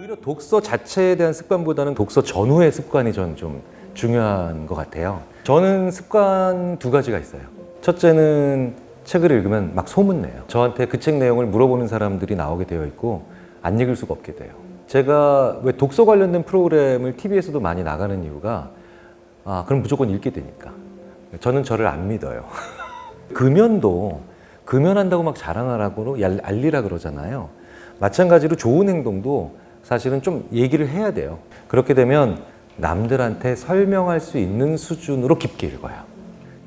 오히려 독서 자체에 대한 습관보다는 독서 전후의 습관이 저는 좀 중요한 것 같아요. 저는 습관 두 가지가 있어요. 첫째는 책을 읽으면 막 소문내요. 저한테 그 책 내용을 물어보는 사람들이 나오게 되어 있고 안 읽을 수가 없게 돼요. 제가 왜 독서 관련된 프로그램을 TV에서도 많이 나가는 이유가 아, 그럼 무조건 읽게 되니까. 저는 저를 안 믿어요. 금연도 금연한다고 막 자랑하라고 알- 알리라 그러잖아요. 마찬가지로 좋은 행동도 사실은 좀 얘기를 해야 돼요. 그렇게 되면 남들한테 설명할 수 있는 수준으로 깊게 읽어요.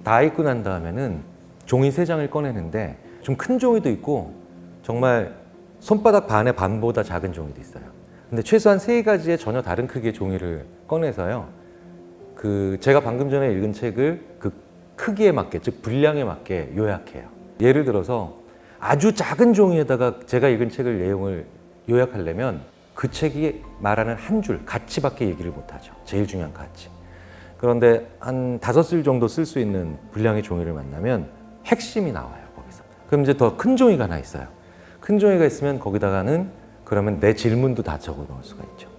다 읽고 난 다음에는 종이 세 장을 꺼내는데 좀 큰 종이도 있고 정말 손바닥 반의 반보다 작은 종이도 있어요. 근데 최소한 세 가지의 전혀 다른 크기의 종이를 꺼내서요. 그 제가 방금 전에 읽은 책을 그 크기에 맞게 즉 분량에 맞게 요약해요. 예를 들어서 아주 작은 종이에다가 제가 읽은 책을 내용을 요약하려면 그 책이 말하는 한 줄 가치밖에 얘기를 못하죠. 제일 중요한 가치. 그런데 한 다섯 줄 정도 쓸 수 있는 분량의 종이를 만나면 핵심이 나와요 거기서. 그럼 이제 더 큰 종이가 하나 있어요. 큰 종이가 있으면 거기다가는 그러면 내 질문도 다 적어 놓을 수가 있죠.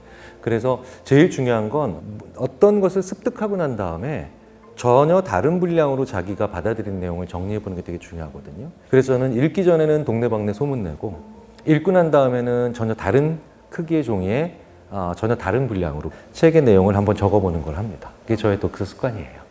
그래서 제일 중요한 건 어떤 것을 습득하고 난 다음에 전혀 다른 분량으로 자기가 받아들인 내용을 정리해 보는 게 되게 중요하거든요. 그래서 저는 읽기 전에는 동네방네 소문내고 읽고 난 다음에는 전혀 다른 크기의 종이에 아, 전혀 다른 분량으로 책의 내용을 한번 적어보는 걸 합니다. 그게 저의 독서 습관이에요.